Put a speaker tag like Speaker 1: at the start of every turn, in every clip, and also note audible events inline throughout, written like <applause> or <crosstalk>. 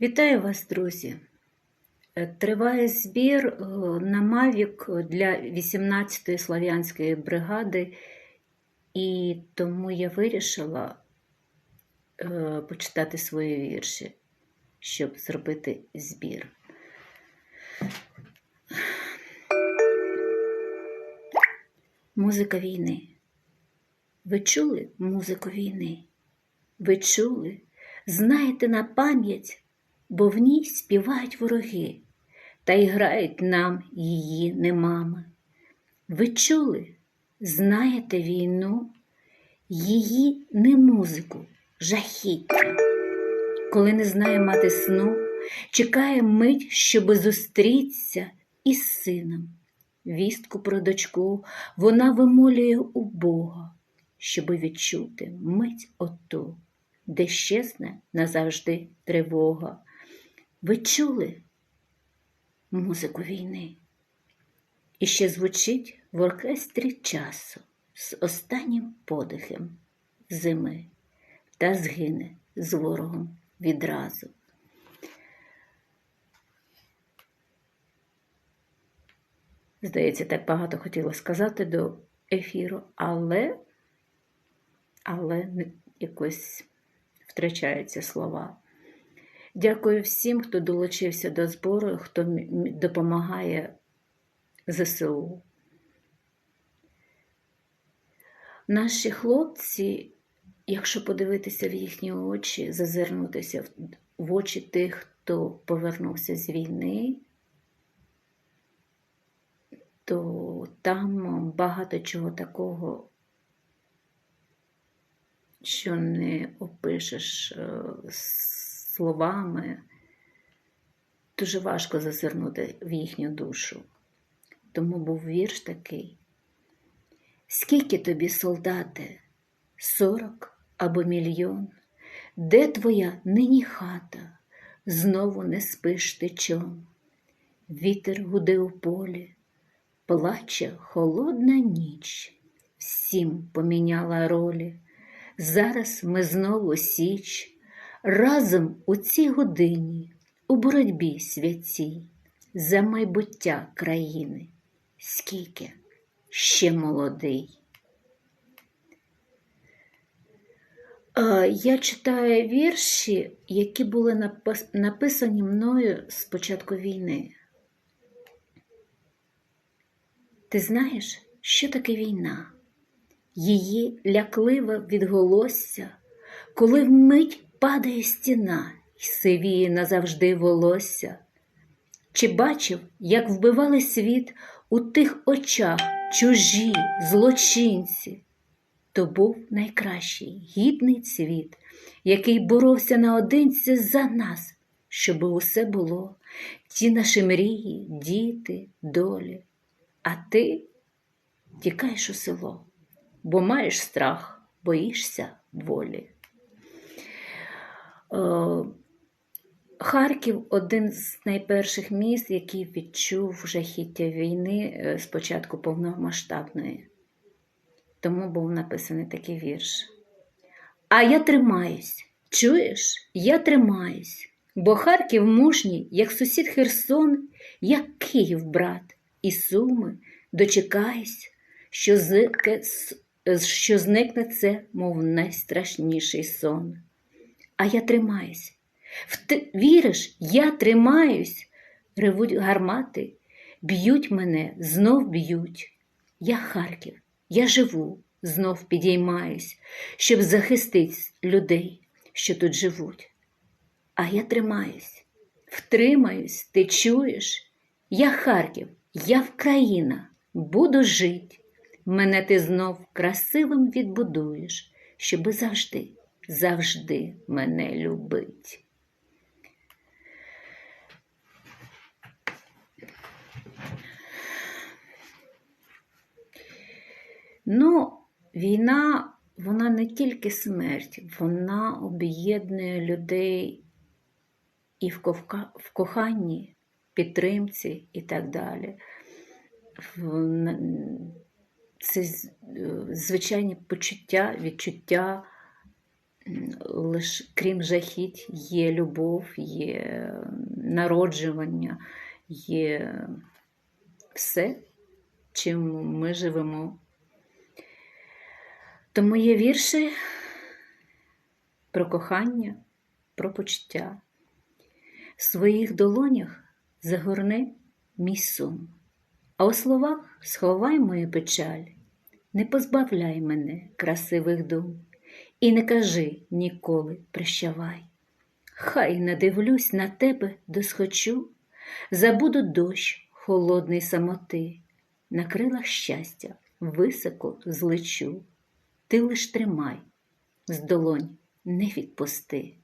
Speaker 1: Вітаю вас, друзі! Е, Триває збір е, на Мавік для 18-ї Слов'янської бригади, і тому я вирішила е, почитати свої вірші, щоб зробити збір. Музика війни. Ви чули музику війни? Ви чули? Знаєте на пам'ять, бо в ній співають вороги, та й грають нам її немами. Ви чули? Знаєте війну, її не музику, жахіття. Коли не знає мати сну, чекає мить, щоби зустрітися із сином. Вістку про дочку вона вимолює у Бога, щоби відчути мить оту, де щезне назавжди тривога. Ви чули музику війни? І ще звучить в оркестрі часу з останнім подихом зими та згине з ворогом відразу. Здається, так багато хотіла сказати до ефіру, але, але якось втрачаються слова. Дякую всім, хто долучився до збору, хто допомагає ЗСУ. Наші хлопці, якщо подивитися в їхні очі, зазирнутися в- очі тих, хто повернувся з війни, то там багато чого такого, що не опишеш е, словами. Дуже важко зазирнути в їхню душу. Тому був вірш такий. Скільки тобі, солдате, сорок або мільйон? Де твоя нині хата? Знову не спиш ти чом? Вітер гуде у полі, плаче холодна ніч, всім поміняла ролі. Зараз ми знову січ, разом у цій годині, у боротьбі святій, за майбуття країни. Скільки ще молодий. Я читаю вірші, які були написані мною з початку війни. Ти знаєш, що таке війна? Її лякливе відголосся, коли вмить падає стіна й сивіє назавжди волосся. Чи бачив, як вбивали світ у тих очах чужі злочинці? То був найкращий гідний цвіт, який боровся наодинці за нас, щоб усе було, ті наші мрії, діти, долі. А ти тікаєш у село, бо маєш страх, боїшся волі. Е, Харків один з найперших міст, який відчув жахіття війни е, з початку повномасштабної. Тому був написаний такий вірш. А я тримаюсь, чуєш? Я тримаюсь, бо Харків мужній, як сусід Херсон, як Київ, брат, і суми, дочекаюсь, що, зике, що зникне це, мов найстрашніший сон. А я тримаюсь. В ти віриш, я тримаюсь. Ревуть гармати, б'ють мене, знов б'ють. Я Харків, я живу, знов підіймаюсь, щоб захистити людей, що тут живуть. А я тримаюсь, втримаюсь, ти чуєш? Я Харків, я Вкраїна, буду жить. Мене ти знов красивим відбудуєш, щоби завжди, завжди мене любить. Ну, війна, вона не тільки смерть, вона об'єднує людей і в, ковка, в коханні, підтримці і так далі. Це е, звичайні почуття, відчуття лиш, крім жахіть, є любов, є народжування, є все, чим ми живемо. Тому є вірші про кохання, про почуття. В своїх долонях загорни мій сум, а у словах сховай мою печаль, не позбавляй мене красивих дум, і не кажи ніколи прощавай. Хай надивлюсь на тебе досхочу, забуду дощ холодний самоти, на крилах щастя високо злечу, ти лиш тримай, з долонь не відпусти.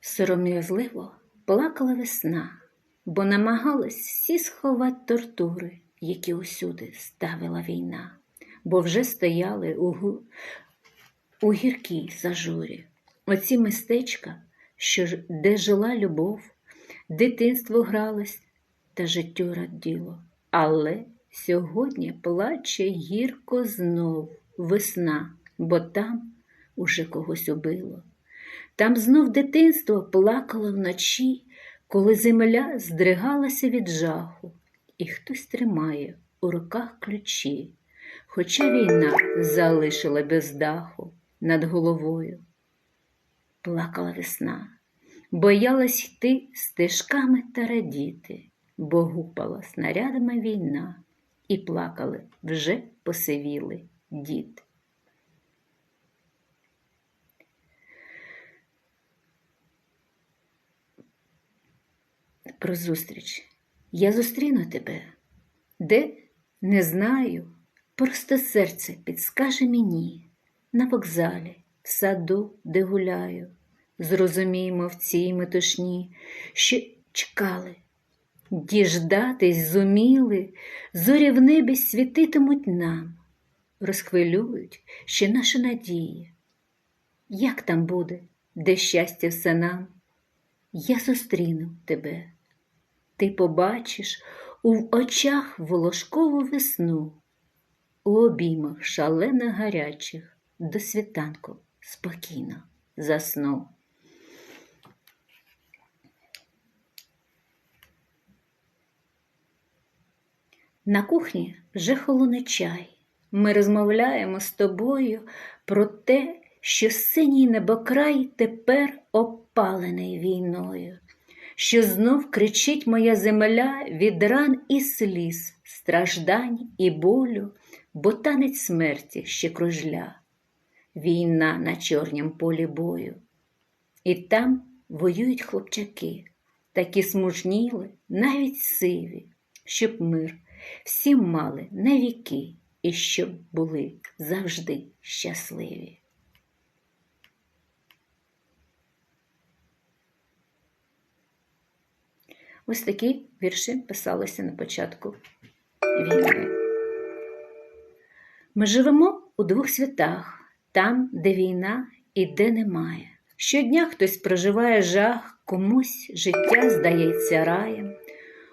Speaker 1: Сором'язливо плакала весна, бо намагалась всі сховати тортури, які усюди ставила війна, бо вже стояли у, у гіркій зажурі. Оці містечка, що де жила любов, дитинство гралось та життю раділо. Але сьогодні плаче гірко знов весна, бо там уже когось убило. Там знов дитинство плакало вночі, коли земля здригалася від жаху, і хтось тримає у руках ключі, хоча війна залишила без даху над головою. Плакала весна, боялась йти стежками та радіти, бо гупала снарядами війна, і плакали вже посивіли діти. про зустріч. Я зустріну тебе. Де? Не знаю. Просто серце підскаже мені на вокзалі, в саду, де гуляю. Зрозуміємо в цій метушні, що чекали, діждатись зуміли, зорі в небі світитимуть нам, розхвилюють ще наші надії. Як там буде, де щастя все нам? Я зустріну тебе ти побачиш у очах волошкову весну, у обіймах шалено гарячих до світанку спокійно засну. На кухні вже холоне чай. Ми розмовляємо з тобою про те, що синій небокрай тепер опалений війною що знов кричить моя земля від ран і сліз, страждань і болю, бо танець смерті ще кружля, війна на чорнім полі бою. І там воюють хлопчаки, такі смужніли, навіть сиві, щоб мир всі мали на віки і щоб були завжди щасливі. Ось такі вірші писалися на початку війни. Ми живемо у двох світах, там, де війна і де немає. Щодня хтось проживає жах, комусь життя здається раєм,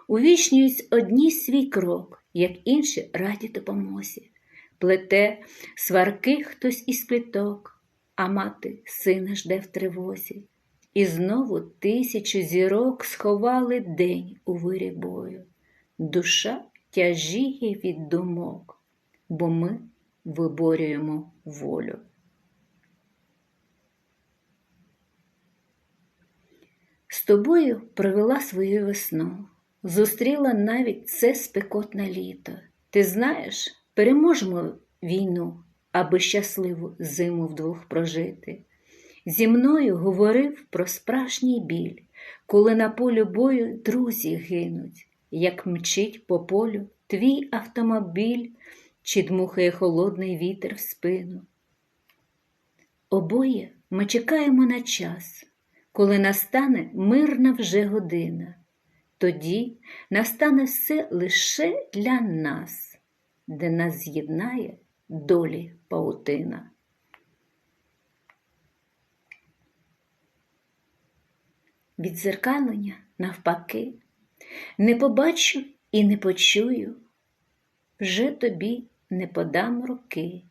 Speaker 1: увічнюють одні свій крок, як інші раді допомозі. Плете сварки хтось із пліток, а мати сина жде в тривозі. І знову тисячу зірок сховали день у вирі бою. Душа тяжіє від думок, бо ми виборюємо волю. З тобою провела свою весну, зустріла навіть це спекотне літо. Ти знаєш, переможемо війну, аби щасливу зиму вдвох прожити. Зі мною говорив про справжній біль, коли на полю бою друзі гинуть, як мчить по полю твій автомобіль чи дмухає холодний вітер в спину. Обоє ми чекаємо на час, коли настане мирна вже година, тоді настане все лише для нас, де нас з'єднає долі паутина. Відзеркалення навпаки, не побачу і не почую. Вже тобі не подам руки,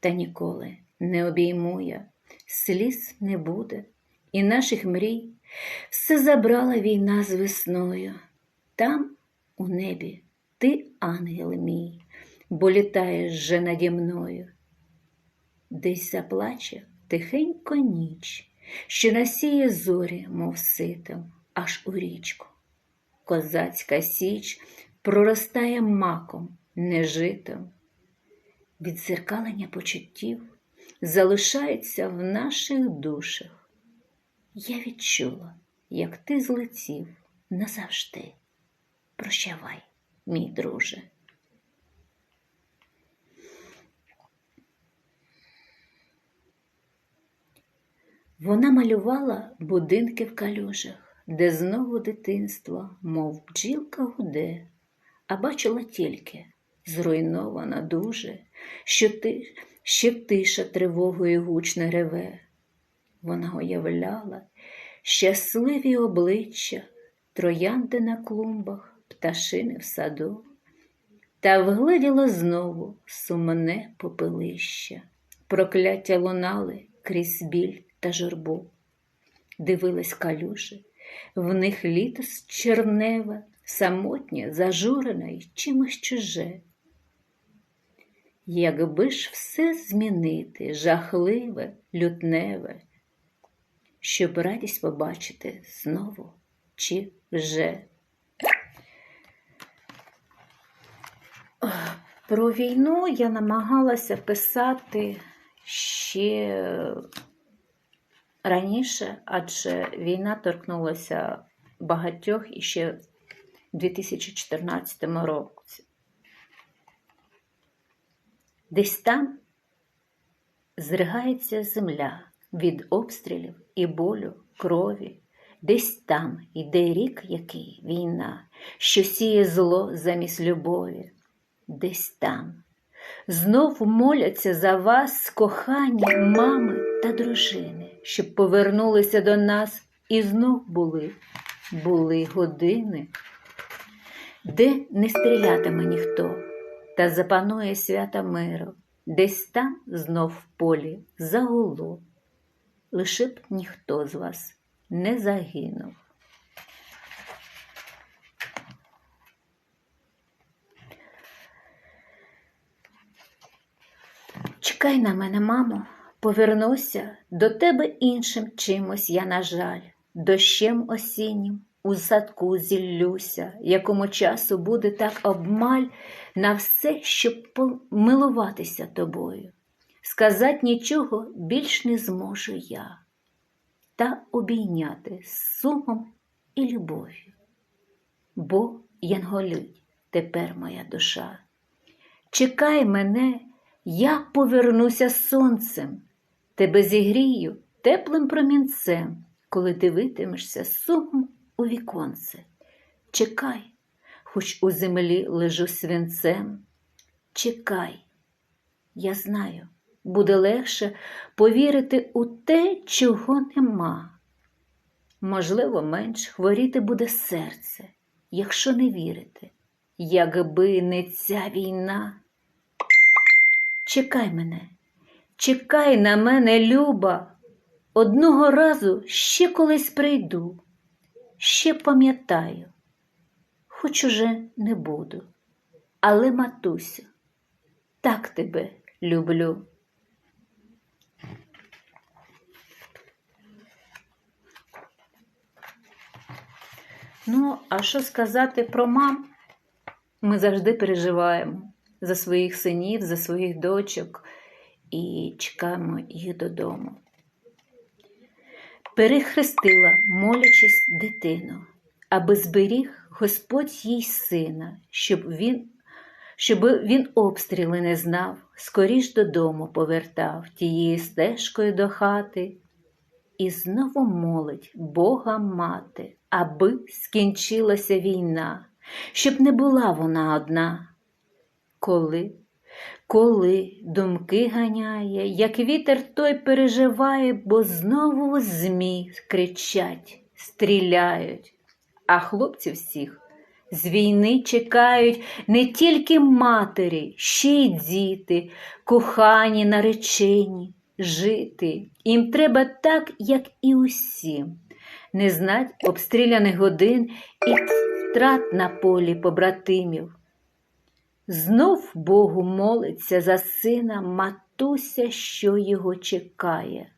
Speaker 1: та ніколи не обійму я, сліз не буде, і наших мрій. Все забрала війна з весною. Там, у небі, ти, ангел мій, бо літаєш же наді мною. Десь заплаче тихенько ніч, що насіє зорі, мов ситом, аж у річку. Козацька січ проростає маком, не житом. Відзеркалення почуттів залишається в наших душах. Я відчула, як ти злетів назавжди. Прощавай, мій друже. Вона малювала будинки в калюжах, де знову дитинство, мов бджілка гуде, а бачила тільки зруйнована дуже, що ти ще тиша тривогою гучно реве. Вона уявляла щасливі обличчя, троянди на клумбах, пташини в саду, та вгледіла знову сумне попелище, прокляття лунали крізь біль та журбу. Дивилась калюжі, в них літо черневе, самотнє, зажурене й чимось чуже. Якби ж все змінити, жахливе, лютневе, щоб радість побачити знову чи вже. Про війну я намагалася писати ще раніше, адже війна торкнулася багатьох іще в 2014 році. Десь там зригається земля від обстрілів і болю, крові, десь там іде рік який війна, що сіє зло замість любові, десь там. Знов моляться за вас, кохані мами та дружини, щоб повернулися до нас. І знов були, були години, де не стрілятиме ніхто та запанує свята миру, десь там знов в полі загуло, лише б ніхто з вас не загинув. Чекай на мене, мамо, повернуся до тебе іншим чимось я, на жаль, дощем осіннім у садку зіллюся, якому часу буде так обмаль на все, щоб помилуватися тобою. Сказать нічого більш не зможу я, та обійняти сумом і любов'ю. Бо янголюй тепер моя душа. Чекай мене, я повернуся сонцем, тебе зігрію теплим промінцем, коли дивитимешся сумом у віконце. Чекай, хоч у землі лежу свинцем. Чекай, я знаю, буде легше повірити у те, чого нема. Можливо, менш хворіти буде серце, якщо не вірити, якби не ця війна. Чекай мене, чекай на мене, Люба, одного разу ще колись прийду. Ще пам'ятаю, хоч уже не буду, але, матусю, так тебе люблю. Ну, а що сказати про мам? Ми завжди переживаємо за своїх синів, за своїх дочок і чекаємо їх додому перехрестила, молячись дитину, аби зберіг Господь їй сина, щоб він щоб він обстріли не знав, скоріш додому повертав тією стежкою до хати, і знову молить Бога мати, аби скінчилася війна, щоб не була вона одна. Коли коли думки ганяє, як вітер той переживає, бо знову змі кричать, стріляють, а хлопці всіх З війни чекають не тільки матері, ще й діти, кохані, наречені, жити. Їм треба так, як і усім, не знать обстріляних годин і втрат на полі побратимів. Знов Богу молиться за сина матуся, що його чекає,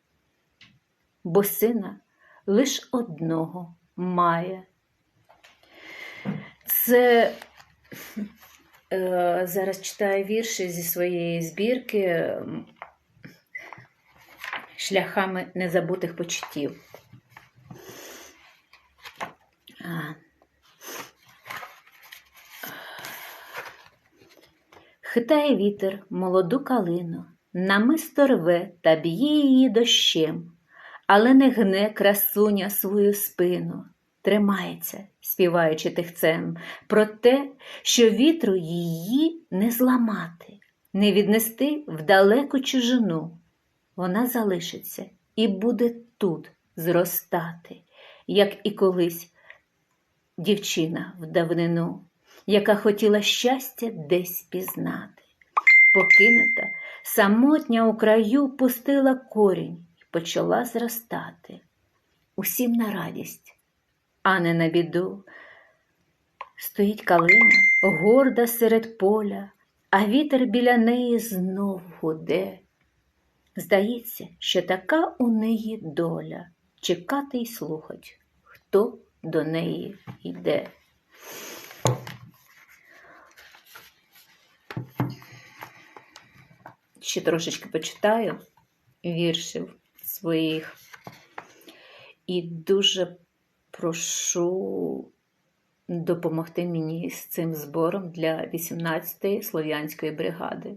Speaker 1: бо сина лиш одного має. Це е, зараз читаю вірші зі своєї збірки шляхами незабутих почуттів. Хитає вітер молоду калину, намисто рве та б'є її дощем, але не гне красуня свою спину, тримається, співаючи тихцем, про те, що вітру її не зламати, не віднести в далеку чужину. Вона залишиться і буде тут зростати, як і колись дівчина в давнину, яка хотіла щастя десь пізнати. Покинута, самотня у краю пустила корінь і почала зростати. Усім на радість, а не на біду. Стоїть калина, горда серед поля, а вітер біля неї знов гуде. Здається, що така у неї доля чекати й слухать, хто до неї йде. Ще трошечки почитаю віршів своїх і дуже прошу допомогти мені з цим збором для 18-ї слов'янської бригади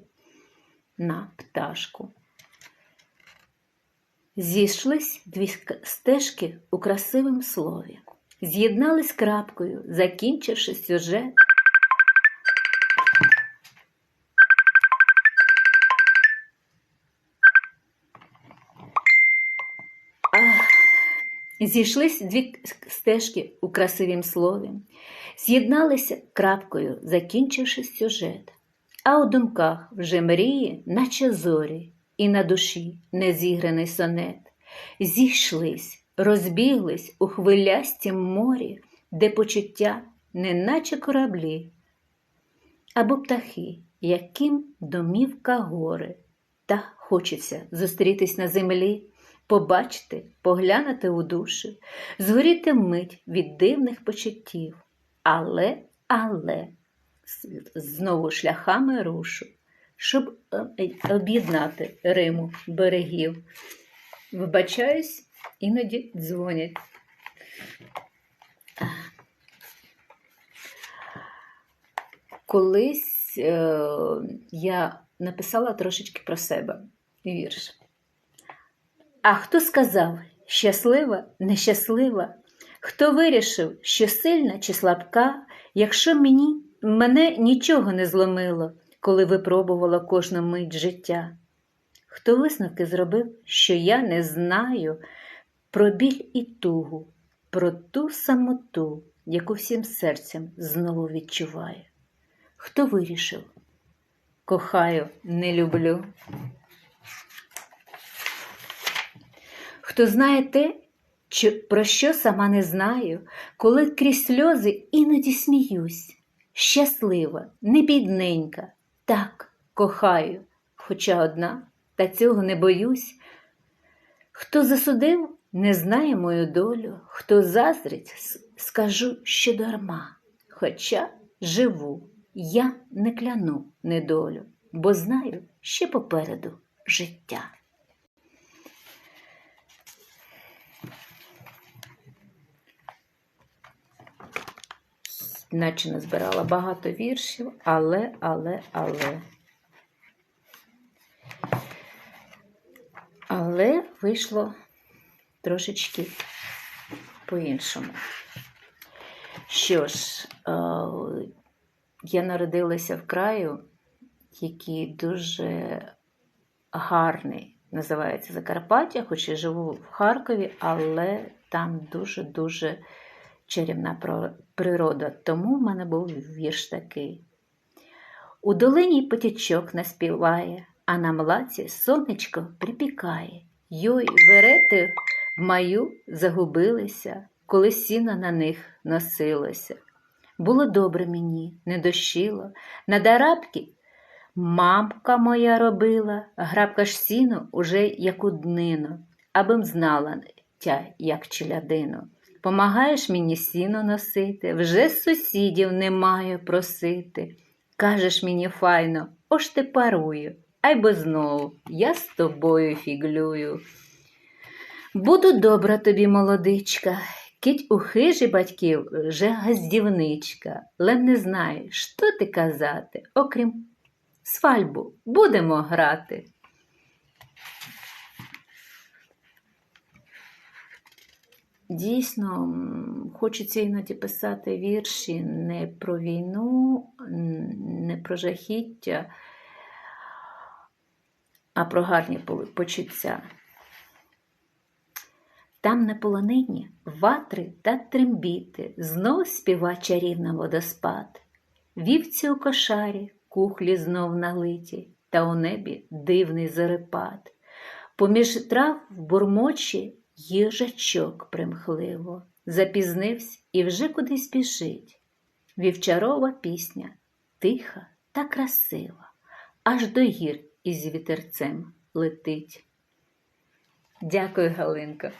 Speaker 1: на пташку. Зійшлись дві стежки у красивому слові, з'єднались крапкою, закінчивши сюжет. Зійшлись дві стежки у красивім слові, з'єдналися крапкою, закінчивши сюжет, а у думках вже мрії, наче зорі, і на душі незіграний сонет. Зійшлись, розбіглись у хвилястім морі, де почуття, неначе кораблі, або птахи, яким домівка гори, та хочеться зустрітись на землі побачити, поглянути у душу, згоріти мить від дивних почуттів. Але, але, знову шляхами рушу, щоб об'єднати Риму берегів. Вибачаюсь, іноді дзвонять. Колись е, я написала трошечки про себе вірш. А хто сказав щаслива, нещаслива? Хто вирішив, що сильна чи слабка, якщо мені, мене нічого не зломило, коли випробувала кожну мить життя? Хто висновки зробив, що я не знаю про біль і тугу, про ту самоту, яку всім серцем знову відчуваю? Хто вирішив? Кохаю, не люблю. Хто знає те, про що сама не знаю, коли крізь сльози іноді сміюсь, щаслива, не бідненька, так кохаю, хоча одна, та цього не боюсь. Хто засудив, не знає мою долю, хто заздрить, скажу, що дарма, хоча живу, я не кляну недолю, бо знаю ще попереду життя. Наче не збирала багато віршів, але, але, але. Але вийшло трошечки по-іншому. Що ж, я народилася в краю, який дуже гарний, називається Закарпаття, хоч і живу в Харкові, але там дуже-дуже чарівна природа, тому в мене був вірш такий. У долині потічок наспіває, а на млаці сонечко припікає. Йой, верети в маю загубилися, коли сіно на них носилося. Було добре мені, не дощило, на дарабки мамка моя робила, грабка ж сіно уже як у днину, абим знала тя, як челядину. Помагаєш мені сіно носити, вже сусідів не маю просити. Кажеш мені файно, ож ти парую, ай би знову я з тобою фіглюю. Буду добра тобі, молодичка, кить у хижі батьків вже газдівничка, лем не знаю, що ти казати, окрім свальбу будемо грати. Дійсно, хочеться іноді писати вірші не про війну, не про жахіття, а про гарні почуття. Там на полонині ватри та трембіти, знов співа чарівна водоспад. Вівці у кошарі, кухлі знов налиті, та у небі дивний зарепад. Поміж трав в бурмочі їжачок примхливо, запізнився і вже кудись біжить. Вівчарова пісня, тиха та красива, аж до гір із вітерцем летить. Дякую, Галинко.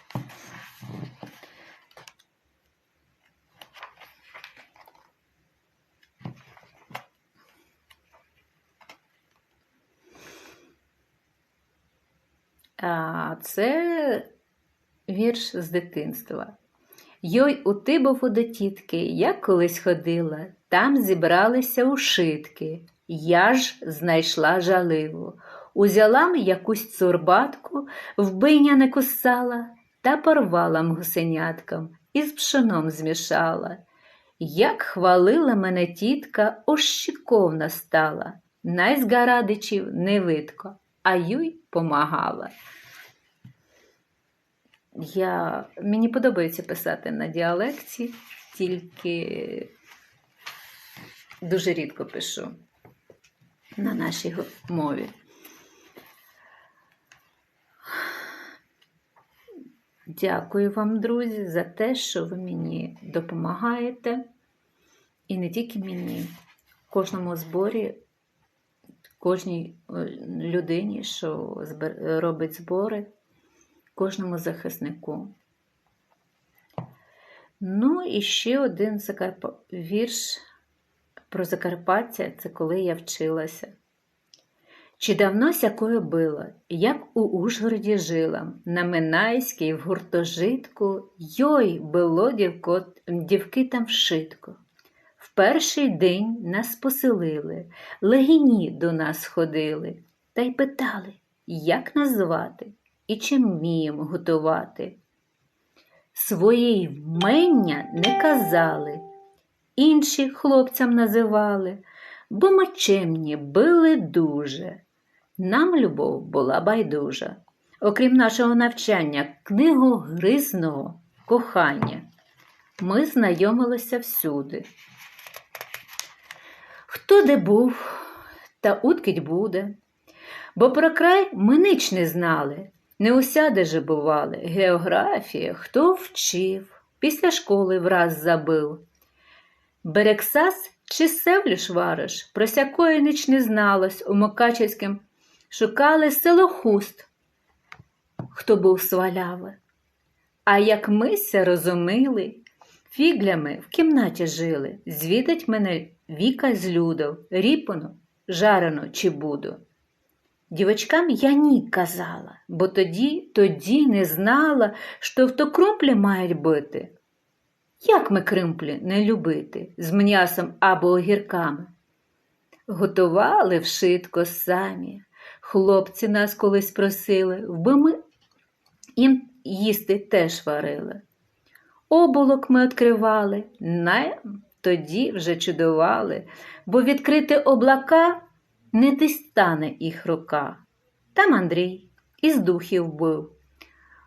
Speaker 1: А це вірш з дитинства. Йой, у Тибову до тітки, я колись ходила, там зібралися ушитки. Я ж знайшла жаливу. Узяла м якусь цурбатку, вбиня не кусала, та порвала м гусеняткам і з пшеном змішала. Як хвалила мене тітка, ощіковна стала, най з гарадичів не видко, а юй помагала. Я... Мені подобається писати на діалекті, тільки дуже рідко пишу на нашій мові. Дякую вам, друзі, за те, що ви мені допомагаєте. І не тільки мені, в кожному зборі, кожній е, людині, що робить збори, кожному захиснику. Ну і ще один Закарп... вірш про Закарпаття це коли я вчилася. Чи давно сякою було, як у Ужгороді жила, на Минайській в гуртожитку, йой, було дівко, дівки там вшитко. В перший день нас поселили, легіні до нас ходили, та й питали, як назвати і чим вміємо готувати. Своєї вмення не казали, інші хлопцям називали, бо ми чемні били дуже. Нам любов була байдужа, окрім нашого навчання, книгогризного кохання. Ми знайомилися всюди. Хто де був, та уткить буде, бо про край ми нич не знали, не усяде же бували. Географія, хто вчив, після школи враз забив. Берексас чи севлю швариш, про сякої ніч не зналось у Мокачевським шукали село Хуст, хто був сваляве. А як мися розумили, фіглями в кімнаті жили, звідать мене віка з людов, ріпану, жарену чи буду. Дівочкам я ні казала, бо тоді, тоді не знала, що в то крумплі мають бити. Як ми кримплі не любити з м'ясом або огірками? Готували вшитко самі. Хлопці нас колись просили, вби ми їм їсти теж варили. Оболок ми відкривали, нам тоді вже чудували, бо відкрити облака не дістане їх рука. Там Андрій із духів був.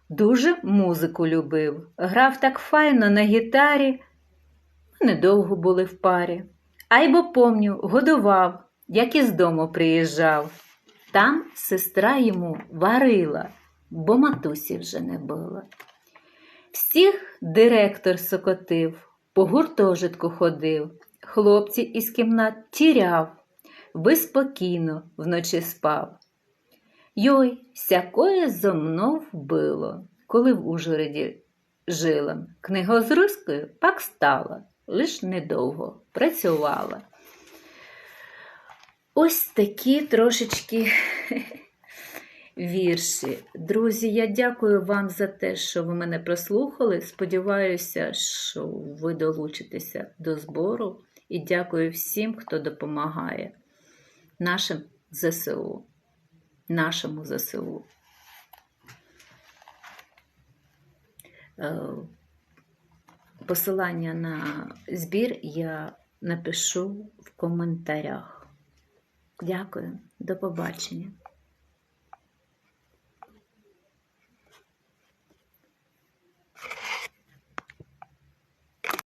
Speaker 1: Дуже музику любив, грав так файно на гітарі, недовго були в парі. А й бо помню, годував, як із дому приїжджав. Там сестра йому варила, бо матусі вже не було. Всіх директор сокотив, по гуртожитку ходив, хлопці із кімнат тіряв, безпокійно вночі спав. Йой, сякое зо мнов було, коли в Ужгороді жила. Книгозрискою пак стала, лиш недовго працювала. Ось такі трошечки <laughs> вірші. Друзі, я дякую вам за те, що ви мене прослухали. Сподіваюся, що ви долучитеся до збору. І дякую всім, хто допомагає нашим ЗСУ, нашому ЗСУ. Е, Посилання на збір я напишу в коментарях. Дякую, до побачення.